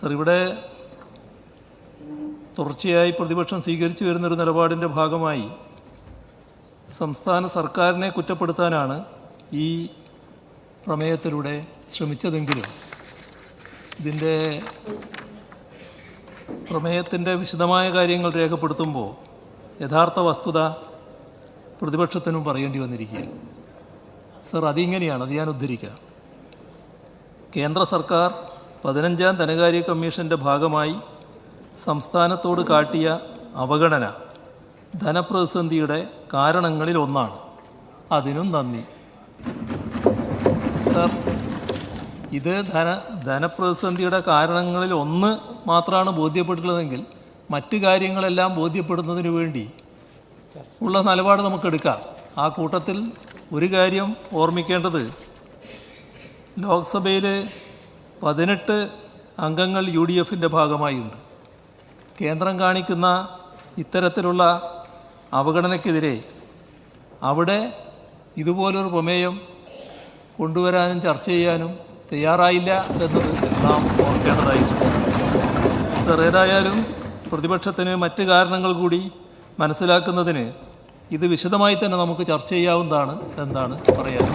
Sir ഇവിടെ തുടർച്ചയായി പ്രതിപക്ഷം സ്വീകരിച്ചു വരുന്നൊരു നിലപാടിന്റെ ഭാഗമായി സംസ്ഥാന സർക്കാരിനെ കുറ്റപ്പെടുത്താനാണ് ഈ പ്രമേയത്തിലൂടെ ശ്രമിച്ചതെങ്കിലും ഇതിന്റെ പ്രമേയത്തിന്റെ വിശദമായ കാര്യങ്ങൾ രേഖപ്പെടുത്തുമ്പോൾ യഥാർത്ഥ വസ്തുത പ്രതിപക്ഷത്തിനും പറയേണ്ടി വന്നിരിക്കുകയാണ്. സർ അതിങ്ങനെയാണ് അത് ഞാൻ ഉദ്ധരിക്കുക കേന്ദ്ര സർക്കാർ പതിനഞ്ചാം ധനകാര്യ കമ്മീഷന്റെ ഭാഗമായി സംസ്ഥാനത്തോട് കാട്ടിയ അവഗണന ധനപ്രതിസന്ധിയുടെ കാരണങ്ങളിൽ ഒന്നാണ്. അതിനും നന്ദി. സർ ഇത് ധന ധനപ്രതിസന്ധിയുടെ കാരണങ്ങളിൽ ഒന്ന് മാത്രമാണ് ബോധ്യപ്പെട്ടിട്ടുള്ളതെങ്കിൽ മറ്റു കാര്യങ്ങളെല്ലാം ബോധ്യപ്പെടുന്നതിന് വേണ്ടി ഉള്ള നിലപാട് നമുക്കെടുക്കാം. ആ കൂട്ടത്തിൽ ഒരു കാര്യം ഓർമ്മിക്കേണ്ടത് ലോക്സഭയിൽ പതിനെട്ട് അംഗങ്ങൾ യു ഡി എഫിന്റെ ഭാഗമായുണ്ട്. കേന്ദ്രം കാണിക്കുന്ന ഇത്തരത്തിലുള്ള അവഗണനയ്ക്കെതിരെ അവിടെ ഇതുപോലൊരു പ്രമേയം കൊണ്ടുവരാനും ചർച്ച ചെയ്യാനും തയ്യാറായില്ല എന്നത് നാം ഓർക്കേണ്ടതായിട്ടുണ്ട്. സർ ഏതായാലും പ്രതിപക്ഷത്തിന് മറ്റ് കാരണങ്ങൾ കൂടി മനസ്സിലാക്കുന്നതിന് ഇത് വിശദമായി തന്നെ നമുക്ക് ചർച്ച ചെയ്യാവുന്നതാണ് എന്താണ് പറയാൻ